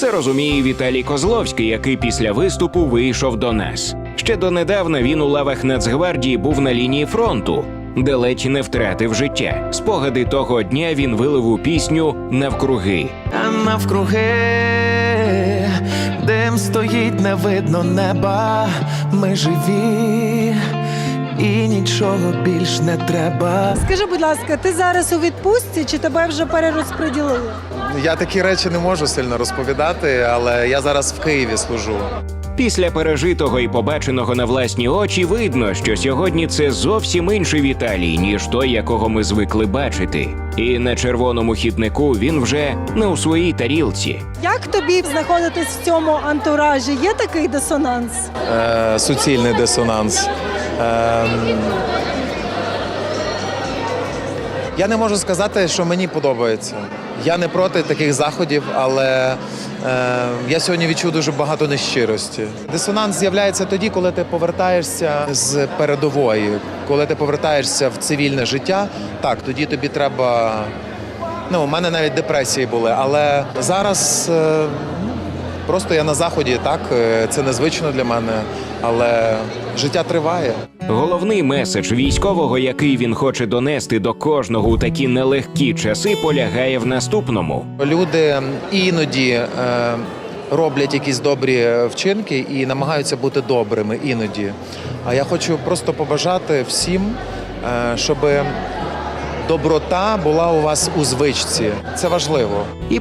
Це розуміє Віталій Козловський, який після виступу вийшов до нас. Ще донедавна він у лавах Нацгвардії був на лінії фронту, де ледь не втратив життя. Спогади того дня він вилив у пісню навкруги. А навкруги дим стоїть, не видно неба. Ми живі, і нічого більш не треба. Скажи, будь ласка, ти зараз у відпустці чи тебе вже перерозподілили? Я такі речі не можу сильно розповідати, але я зараз в Києві служу. Після пережитого і побаченого на власні очі видно, що сьогодні це зовсім інший Віталій, ніж той, якого ми звикли бачити. І на червоному хіднику він вже не у своїй тарілці. Як тобі знаходитись в цьому антуражі? Є такий дисонанс? Е, суцільний дисонанс. Е, я не можу сказати, що мені подобається. Я не проти таких заходів, але е, я сьогодні відчув дуже багато нещирості. Дисонанс з'являється тоді, коли ти повертаєшся з передової, коли ти повертаєшся в цивільне життя. Так, тоді тобі треба. Ну, у мене навіть депресії були, але зараз е, просто я на заході, так е, це незвично для мене, але життя триває. Головний меседж військового, який він хоче донести до кожного у такі нелегкі часи, полягає в наступному. Люди іноді е, роблять якісь добрі вчинки і намагаються бути добрими іноді. А я хочу просто побажати всім, е, щоб доброта була у вас у звичці. Це важливо. І